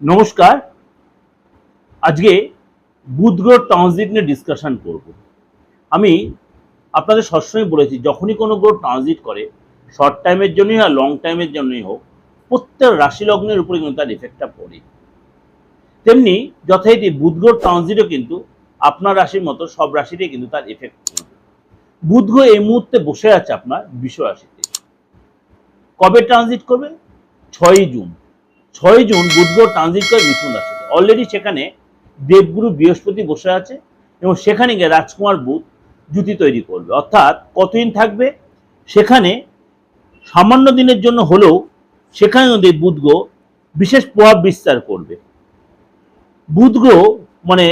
নমস্কার। আজকে বুধ গ্রহ ট্রানজিট নিয়ে ডিসকাশন করব। আমি আপনাদের সবসময় বলেছি, যখনই কোনো গ্রহ ট্রানজিট করে শর্ট টাইমের জন্যই আর লং টাইমের জন্যই হোক, প্রত্যেক রাশি লগ্নের উপরে কিন্তু তার এফেক্টটা পড়ে। তেমনি যথারীতি বুধ গ্রহ ট্রানজিটও কিন্তু আপনার রাশির মতো সব রাশিতে কিন্তু তার এফেক্ট পড়বে। বুধ গ্রহ এই মুহূর্তে বসে আছে আপনার বিশ্ব রাশিতে। কবে ট্রানজিট করবে? ছয়ই জুন। ছয় জুন বুধ গ্রহ ট্রানজিট করে মিথুন রাশিতে অলরেডি সেখানে দেবগুরু বৃহস্পতি বসে আছে এবং সেখানে গিয়ে রাজকুমার বুধ জুতি তৈরি করবে। অর্থাৎ কতদিন থাকবে? সেখানে সামান্য দিনের জন্য হলেও সেখানে ওদের বুধ গ্রহ বিশেষ প্রভাব বিস্তার করবে। বুধ গ্রহ মানে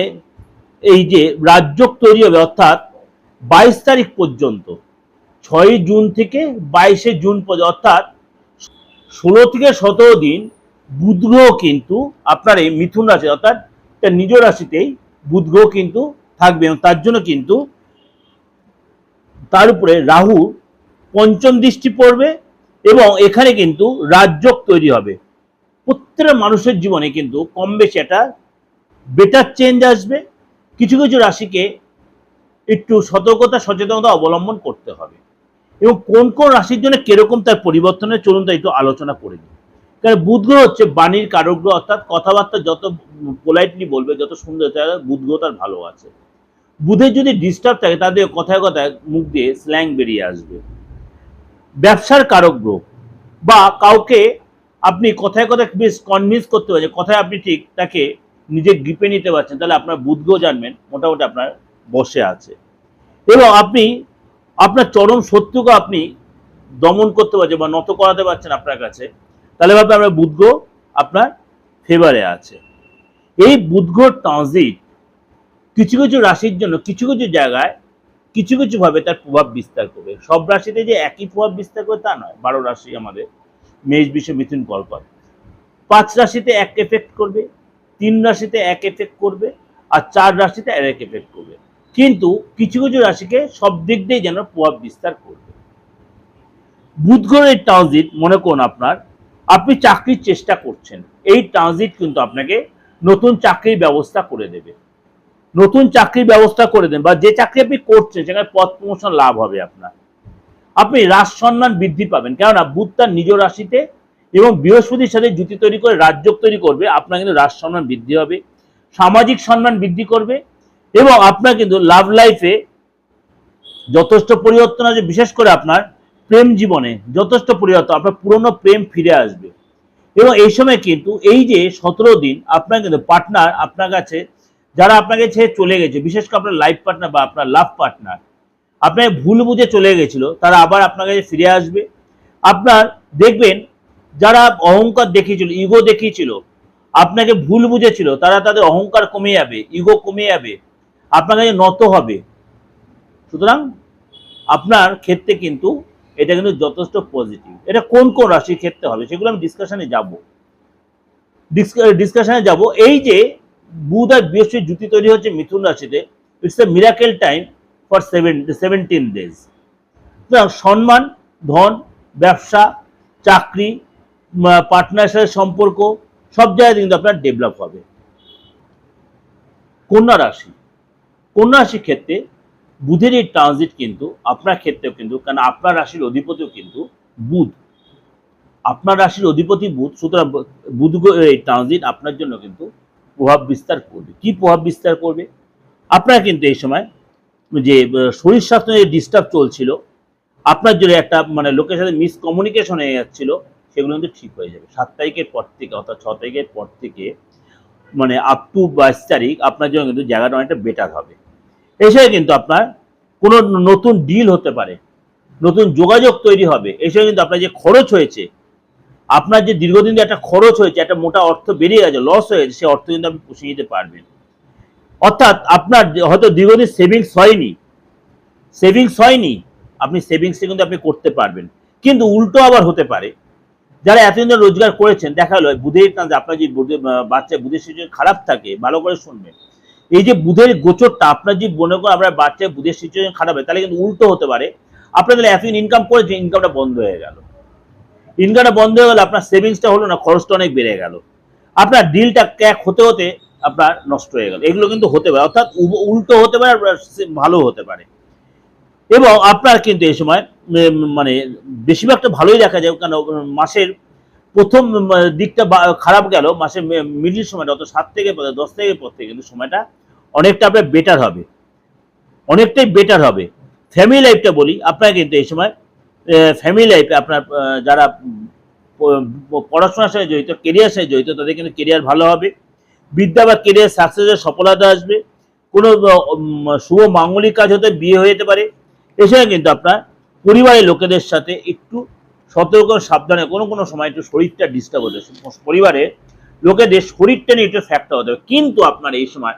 এই যে রাজ্যক তৈরি হবে, অর্থাৎ বাইশ তারিখ পর্যন্ত, ছয় জুন থেকে বাইশে জুন পর্যন্ত, অর্থাৎ ষোলো থেকে সতেরো দিন বুধ কিন্তু আপনার এই মিথুন রাশি অর্থাৎ তার নিজ রাশিতেই বুধ কিন্তু থাকবে এবং তার জন্য কিন্তু তার উপরে রাহু পঞ্চম দৃষ্টি পড়বে এবং এখানে কিন্তু রাজযোগ তৈরি হবে। প্রত্যেকটা মানুষের জীবনে কিন্তু কম বেশি একটা বেটার চেঞ্জ আসবে। কিছু কিছু রাশিকে একটু সতর্কতা, সচেতনতা অবলম্বন করতে হবে। এবং কোন কোন রাশির জন্য কীরকম তার পরিবর্তনের, চলুন তা একটু আলোচনা করে কারণ বুধ গ্রহ হচ্ছে বাণীর কারক গ্রহ অর্থাৎ কথাবার্তা যত পোলাইটলি বলবে, যত সুন্দর তার বুধ গ্রহ তার ভালো আছে। বুধের যদি ডিস্টার্ব থাকে তাদের কথায় কথায় মুখ দিয়ে স্ল্যাং বেরিয়ে আসবে। ব্যবসার কারক গ্রহ বা কাউকে আপনি কথায় কথায় বেশ কনভিন্স করতে পারছেন কথায় আপনি ঠিক তাকে নিজে গ্রিপে নিতে পারছেন, তাহলে আপনার বুধ গ্রহ জানবেন, মোটামুটি আপনার বসে আছে। এবং আপনি, আপনার চরম শত্রুকে আপনি দমন করতে পারছেন বা নত করাতে পারছেন আপনার কাছে। তাহলে ভাবে আপনার বুধ আপনার ফেভারে আছে। এই বুধ ট্রানজিট কিছু কিছু রাশির জন্য, কিছু কিছু জায়গায় কিছু কিছু ভাবে তার প্রভাব বিস্তার করবে। সব রাশিতে যে একই প্রভাব বিস্তার করবে তা নয়। বারো রাশি আমাদের মেষ, বিশ্ব, মিথুন কর্কট পাঁচ রাশিতে এক এফেক্ট করবে, তিন রাশিতে এক এফেক্ট করবে, আর চার রাশিতে এক এফেক্ট করবে। কিন্তু কিছু কিছু রাশিকে সব দিক দিয়ে যেন প্রভাব বিস্তার করবে। বুধ গ্রহের ট্রানজিট মনে করুন আপনার আপনি চাকরির চেষ্টা করছেন, এই ট্রানজিট কিন্তু আপনাকে নতুন চাকরির ব্যবস্থা করে দেবে। নতুন চাকরির ব্যবস্থা করে দেন বা যে চাকরি আপনি করছেন, সেখানে পদ প্রমোশন লাভ হবে আপনার। আপনি রাজ সম্মান বৃদ্ধি পাবেন, কেননা বুধ তার নিজ রাশিতে এবং বৃহস্পতির সাথে জুতি তৈরি করে রাজ্য তৈরি করবে, আপনার কিন্তু রাজ সম্মান বৃদ্ধি হবে, সামাজিক সম্মান বৃদ্ধি করবে এবং আপনার কিন্তু লাভ লাইফে যথেষ্ট পরিবর্তন আছে বিশেষ করে আপনার প্রেম জীবনে যথেষ্ট পরিবর্তন আপনার পুরনো প্রেম ফিরে আসবে। এবং এই সময় কিন্তু এই যে সতেরো দিন আপনার কিন্তু পার্টনার আপনার কাছে, যারা আপনাকে ছেড়ে চলে গেছে, বিশেষ করে আপনার লাইফ পার্টনার বা আপনার লাভ পার্টনার আপনাকে ভুল বুঝে চলে গেছিল, তারা আবার আপনার কাছে ফিরে আসবে। আপনার দেখবেন যারা অহংকার দেখিয়েছিল ইগো দেখিয়েছিল, আপনাকে ভুল বুঝেছিল, তারা তাদের অহংকার কমে যাবে ইগো কমে যাবে, আপনার কাছে নত হবে। সুতরাং আপনার ক্ষেত্রে কিন্তু এটা কিন্তু যথেষ্ট পজিটিভ এটা কোন কোন রাশির ক্ষেত্রে হবে সেগুলো আমি ডিসকাশনে যাব। ডিসকাশনে যাব। এই যে বুধ আর বৃহস্পতি জুতি তৈরি হচ্ছে মিথুন রাশিতে it's a miracle time for seven seventeen days সুতরাং সম্মান, ধন, ব্যবসা, চাকরি পার্টনার সাথে সম্পর্ক, সব জায়গায় কিন্তু আপনার ডেভেলপ হবে। কন্যা রাশি। কন্যা রাশির ক্ষেত্রে বুধের এই ট্রানজিট কিন্তু আপনার ক্ষেত্রেও কিন্তু, কারণ আপনার রাশির অধিপতিও কিন্তু বুধ। আপনার রাশির অধিপতি বুধ, সুতরাং বুধ এই ট্রানজিট আপনার জন্য কিন্তু প্রভাব বিস্তার করবে। কি প্রভাব বিস্তার করবে? আপনার কিন্তু এই সময় যে শরীর স্বাস্থ্য যে ডিস্টার্ব চলছিল, আপনার জন্য একটা মানে লোকের সাথে মিসকমিউনিকেশন হয়ে যাচ্ছিল, সেগুলো কিন্তু ঠিক হয়ে যাবে। সাত তারিখের পর থেকে, অর্থাৎ ছ তারিখের পর থেকে মানে আপ টু বাইশ তারিখ আপনার জন্য কিন্তু জায়গাটা অনেকটা বেটার হবে। এসে কিন্তু আপনার কোনো নতুন ডিল হতে পারে, নতুন যোগাযোগ তৈরি হবে, এসে কিন্তু আপনার যে খরচ হয়েছে, আপনার যে দীর্ঘদিন একটা খরচ হয়েছে, একটা মোটা অর্থ বেরিয়ে গেছে লস হয়ে গেছে সেই অর্থ কিন্তু আপনি পুষিয়ে নিতে পারবেন। অর্থাৎ আপনার হয়তো দীর্ঘদিন সেভিংস হয়নি সেভিংস হয়নি, আপনি সেভিংস কিন্তু আপনি করতে পারবেন। কিন্তু উল্টো আবার হতে পারে, যারা এতদিন রোজগার করেছেন, দেখা হলো বুধের আপনার যে বাচ্চা বুধের খারাপ থাকে, ভালো করে শুনবেন। এই যে বুধের গোচরটা, আপনার যে মনে করেন আপনার বাচ্চার বুধের সিচুয়েশন খারাপ হয়, তাহলে কিন্তু উল্টো হতে পারে। আপনাদের এতদিন ইনকাম করেছে ইনকামটা বন্ধ হয়ে গেল। ইনকামটা বন্ধ হয়ে গেলে, আপনার সেভিংসটা হলো না, খরচটা অনেক বেড়ে গেল। আপনার ডিলটা ক্যাক হতে হতে আপনার নষ্ট হয়ে গেল। এগুলো কিন্তু হতে পারে, অর্থাৎ উল্টো হতে পারে আর ভালো হতে পারে। এবং আপনার কিন্তু এই সময় মানে বেশিরভাগটা ভালোই দেখা যায় কারণ মাসের প্রথম দিকটা বা- খারাপ গেল, মাসে মিডিল সময়টা, অত সাত থেকে দশ থেকে পর থেকে কিন্তু সময়টা অনেকটা আপনার বেটার হবে। অনেকটাই বেটার হবে। ফ্যামিলি লাইফটা বলি, আপনার কিন্তু এই সময় ফ্যামিলি লাইফে আপনার যারা পড়াশোনার সাথে জড়িত কেরিয়ার সাথে জড়িত, তাদের কিন্তু কেরিয়ার ভালো হবে। বিদ্যা বা কেরিয়ার সাকসেসের সফলতা আসবে। কোনো শুভ মাঙ্গলিক কাজ হতে বিয়ে হয়ে যেতে পারে। এছাড়া কিন্তু আপনার পরিবারের লোকেদের সাথে একটু সতর্ক, সাবধানে, কোনো কোনো সময় একটু শরীরটা ডিস্টার্ব হতে পরিবারে লোকেদের শরীরটা নিয়ে একটু ফ্যাক্টর হতে হবে। কিন্তু আপনার এই সময়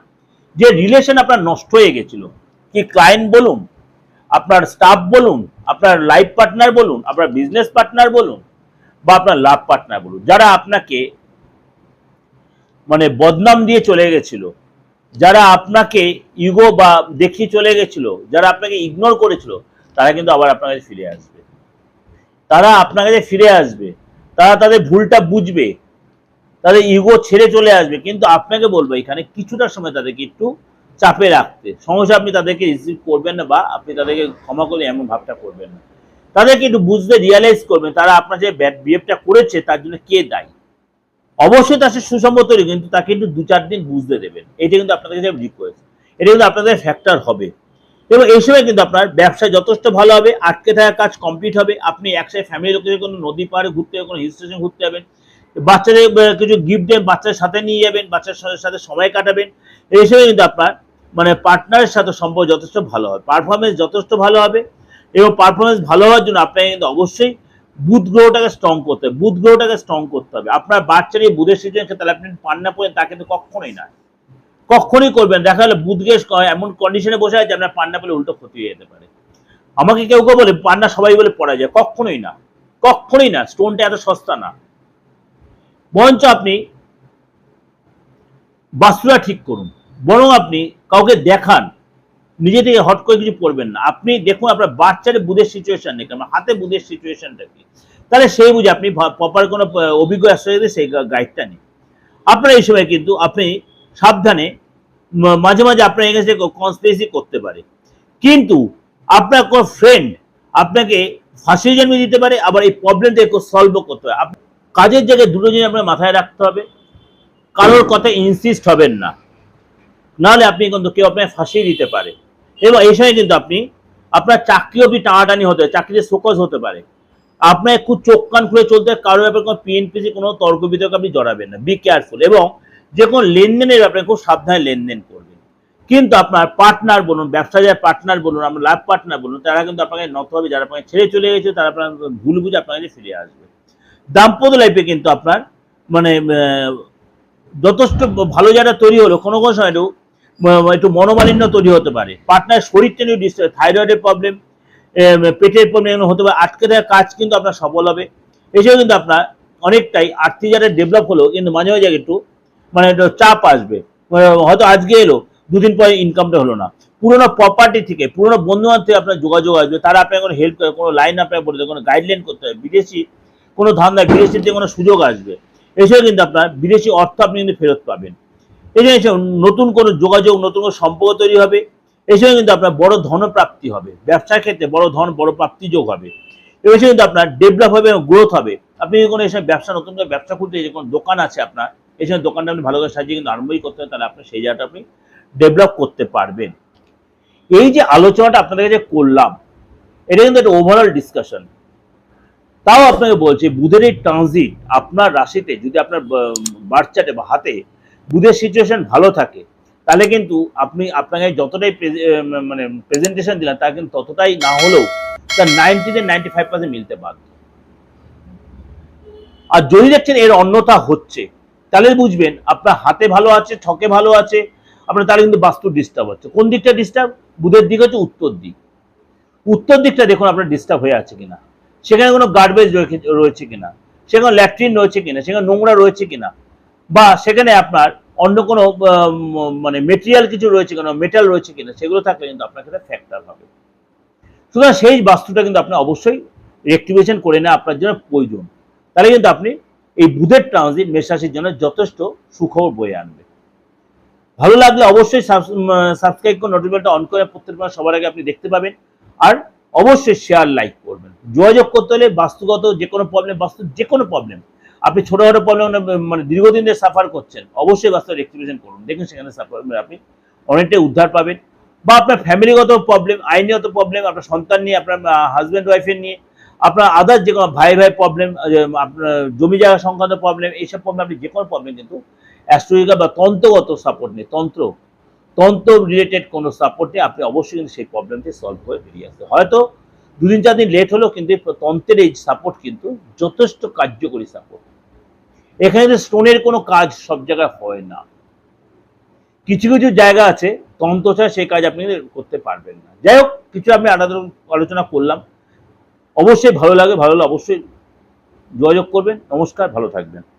যে রিলেশন আপনার নষ্ট হয়ে গেছিল, কি ক্লায়েন্ট বলুন, আপনার স্টাফ বলুন, আপনার লাইফ পার্টনার বলুন, আপনার বিজনেস পার্টনার বলুন, বা আপনার লাভ পার্টনার বলুন, যারা আপনাকে মানে বদনাম দিয়ে চলে গেছিল, যারা আপনাকে ইগো বা দেখিয়ে চলে গেছিল, যারা আপনাকে ইগনোর করেছিল, তারা কিন্তু আবার আপনার কাছে ফিরে আসবে। তারা আপনার কাছে ফিরে আসবে। তারা তাদের ভুলটা বুঝবে। তাদের ইগো ছেড়ে চলে আসবে। কিন্তু আপনাকে বলব, এখানে কিছুটা সময় তাদেরকে একটু চাপে রাখতে। সমস্যা আপনি তাদেরকে রিসিভ করবেন না বা আপনি তাদেরকে ক্ষমা করলে এমন ভাবটা করবেন না। তাদেরকে একটু বুঝতে রিয়ালাইজ করবেন, তারা আপনার যে বিহেভটা করেছে, তার জন্য কে দায়ী। অবশ্যই তার সাথে সুসম্মত কিন্তু তাকে একটু দু চার দিন বুঝতে দেবেন। এটা কিন্তু আপনাদের কাছে রিকোয়েস্ট এটা কিন্তু আপনাদের ফ্যাক্টর হবে। এবং এই সময় কিন্তু আপনার ব্যবসা যথেষ্ট ভালো হবে, আটকে থাকা কাজ কমপ্লিট হবে, আপনি একসাথে ফ্যামিলি লোকেদের কোনো নদী পাড়ে ঘুরতে যাবেন কোনো হিল স্টেশন ঘুরতে যাবেন, বাচ্চাদের কিছু গিফট দেবেন বাচ্চাদের সাথে নিয়ে যাবেন বাচ্চার সাথে সময় কাটাবেন, এই সময় কিন্তু আপনার মানে পার্টনারের সাথে সম্পর্ক যথেষ্ট ভালো হবে পারফরমেন্স যথেষ্ট ভালো হবে এবং পারফরমেন্স ভালো হওয়ার জন্য আপনাকে কিন্তু অবশ্যই বুধ গ্রহটাকে স্ট্রং করতে হবে, বুধ গ্রহটাকে স্ট্রং করতে হবে, আপনার বাচ্চার এই বুধের সিচুয়েশন তাহলে আপনি পান্না পড়েন তা কিন্তু কখনোই না কখনোই করবেন দেখা গেলো গ্রহ এমন কন্ডিশনে বসে আছে আপনার পান্না পেলে উল্টো ক্ষতি হয়ে যেতে পারে। আমাকে কেউ কেউ বলে পান্না সবাই বলে পড়া যায়। কখনোই না। কখনোই না। স্টোনটা এত সস্তা না। বরঞ্চ আপনি বাস্তুটা ঠিক করুন। বরং আপনি কাউকে দেখান। নিজে থেকে হট করে কিছু করবেন না। আপনি দেখুন আপনার বাচ্চার বুধের সিচুয়েশন নেই আমার হাতে বুধের সিচুয়েশনটা কি তাহলে সেই বুঝে আপনি প্রপার কোনো অভিজ্ঞ আশ্রয় সেই গাইডটা নেই আপনার এই সময় কিন্তু আপনি সাবধানে মাঝে মাঝে আপনার এগেন্সে কনস্পিরেসি করতে পারে। কিন্তু আপনার কোনো ফ্রেন্ড আপনাকে ফাঁসিয়ে জন্মে দিতে পারে, আবার এই প্রবলেমটা সলভও করতে হবে কাজের জায়গায় দুটো জিনিস আপনার মাথায় রাখতে হবে। কারোর কথা ইনসিস্ট হবেন না। নাহলে আপনি কিন্তু কেউ আপনাকে ফাঁসিয়ে দিতে পারে। এবং এই সময় কিন্তু আপনি, আপনার চাকরি অবধি টানাটানি হতে পারে, চাকরিতে ফোকাস হতে পারে। আপনার একটু চোখ কান খুলে চলতে কারোর ব্যাপারে কোনো পিএনপিসি কোনো তর্ক বিতর্ক আপনি জড়াবেন না। বি কেয়ারফুল এবং যে কোনো লেনদেনের ব্যাপারে খুব সাবধানে লেনদেন করবেন। কিন্তু আপনার পার্টনার বলুন ব্যবসা যার পার্টনার বলুন আমরা লাভ পার্টনার বলুন, তারা কিন্তু আপনাকে নত হবে যারা আপনাকে ছেড়ে চলে গেছে, তারা আপনার ভুল বুঝে আপনার কাছে ফিরে আসবে। দাম্পত্য লাইফে কিন্তু আপনার মানে যথেষ্ট ভালো জায়গা তৈরি হলো, কোনো কোনো সময় একটু একটু মনোমালিন্য তৈরি হতে পারে। পার্টনার শরীরটা নিয়ে ডিস্টার্ব থাইরয়েডের প্রবলেম পেটের প্রবলেম হতে পারে, আটকে থাকা কাজ কিন্তু আপনার সফল হবে। এছাড়াও কিন্তু আপনার অনেকটাই আর্থিক যারা ডেভেলপ হলো কিন্তু মাঝে মাঝে একটু মানে চাপ আসবে। মানে হয়তো আজকে এলো, দুদিন পরে ইনকামটা হলো না। পুরোনো প্রপার্টি থেকে, পুরোনো বন্ধু বান্ধব থেকে আপনার যোগাযোগ আসবে, তারা আপনাকে কোনো হেল্প করে, কোনো লাইন আপনাকে বলে দেবে, কোনো গাইডলাইন করতে হবে, বিদেশি কোনো ধান্দা, বিদেশি থেকে কোনো সুযোগ আসবে। এছাড়াও কিন্তু আপনার বিদেশি অর্থ আপনি কিন্তু ফেরত পাবেন। এই জন্য এসে নতুন কোনো যোগাযোগ, নতুন কোনো সম্পর্ক তৈরি হবে। এসেও কিন্তু আপনার বড় ধনপ্রাপ্তি হবে। ব্যবসার ক্ষেত্রে বড় ধন, বড় প্রাপ্তি যোগ হবে। এছাড়া কিন্তু আপনার ডেভেলপ হবে এবং গ্রোথ হবে। আপনি কোনো এসব ব্যবসা, নতুন করে ব্যবসা খুলতে কোনো দোকান আছে আপনার এসব দোকানটা আপনি ভালো করে সাজিয়ে কিন্তু আরম্ভই করতে হবে, তাহলে আপনার সেই জায়গাটা আপনি ডেভেলপ করতে পারবেন। এই যে আলোচনাটা আপনাদের কাছে করলাম, এটা কিন্তু একটা ওভারঅল ডিসকাশন তাও আপনাকে বলছি, বুধের এই ট্রানজিট আপনার রাশিতে, যদি আপনার বার্থ চার্টে বা হাতে বুধের সিচুয়েশন ভালো থাকে, তাহলে কিন্তু আপনি আপনাকে যতটাই মানে প্রেজেন্টেশন দিলেন তা কিন্তু ততটাই না হলেও তার নাইনটি থেকে নাইনটি ফাইভ পার্সেন্ট মিলতে বাধ্য। আর যদি দেখছেন এর অন্যথা হচ্ছে তাহলে বুঝবেন, আপনার হাতে ভালো আছে, ঠকে ভালো আছে, আপনার তাহলে কিন্তু বাস্তু ডিস্টার্ব হচ্ছে। কোন দিকটা ডিস্টার্ব বুধের দিক হচ্ছে উত্তর দিক। উত্তর দিকটা দেখুন আপনার ডিস্টার্ব হয়ে আছে কিনা। সেখানে কোনো গার্বেজ রয়েছে কিনা। সেখানে ল্যাট্রিন রয়েছে কিনা। সেখানে নোংরা রয়েছে কিনা। বা সেখানে আপনার অন্য কোনো মানে মেটেরিয়াল কিছু রয়েছে কিনা মেটাল রয়েছে কিনা, সেগুলো থাকলে কিন্তু আপনার ক্ষেত্রে ফ্যাক্টর হবে। সুতরাং সেই বাস্তুটা কিন্তু আপনি অবশ্যই রেক্টিভেশন করে নেওয়া আপনার জন্য প্রয়োজন। তাহলে কিন্তু আপনি এই বুধের ট্রানজিট মেষ রাশির জন্য যথেষ্ট সুখবর বয়ে আনবে। ভালো লাগলে অবশ্যই সাবস্ক্রাইব করে নোটিফিকেশনটা অন করে প্রত্যেকবার সবার আগে আপনি দেখতে পাবেন। আর অবশ্যই শেয়ার লাইক করবেন। যোগাযোগ করতে হলে বাস্তুগত যে কোনো প্রবলেম বাস্তু যে কোনো প্রবলেম আপনি ছোটোখাটো প্রবলেম মানে দীর্ঘদিন ধরে সাফার করছেন, অবশ্যই বাস্তব রেক্টিফিকেশন করুন। দেখুন সেখানে সাফার আপনি অনেকটাই উদ্ধার পাবেন। বা আপনার ফ্যামিলিগত প্রবলেম আইনগত প্রবলেম আপনার সন্তান নিয়ে, আপনার হাজব্যান্ড ওয়াইফের নিয়ে আপনার আদার যে কোনো ভাই ভাই প্রবলেম আপনার জমি জায়গা সংক্রান্ত প্রবলেম এইসব প্রবলেম আপনি যে কোনো প্রবলেম কিন্তু অ্যাস্ট্রোলজিক্যাল বা তন্ত্রগত সাপোর্ট নিয়ে, তন্ত্র তন্ত্র রিলেটেড কোনো সাপোর্ট নিয়ে আপনি অবশ্যই কিন্তু সেই প্রবলেমটি সলভ করে বেরিয়ে আসতে হয়তো দুদিন, চার দিন লেট হলেও কিন্তু তন্ত্রের এই সাপোর্ট কিন্তু যথেষ্ট কার্যকরী সাপোর্ট এখানে কিন্তু স্টোনের কোনো কাজ সব জায়গায় হয় না। কিছু কিছু জায়গা আছে, তন্ত্র ছাড়া সেই কাজ আপনি করতে পারবেন না। যাই হোক, কিছু আমি আলাদা আলোচনা করলাম। অবশ্যই ভালো লাগে ভালো লাগে অবশ্যই যোগাযোগ করবেন। নমস্কার ভালো থাকবেন।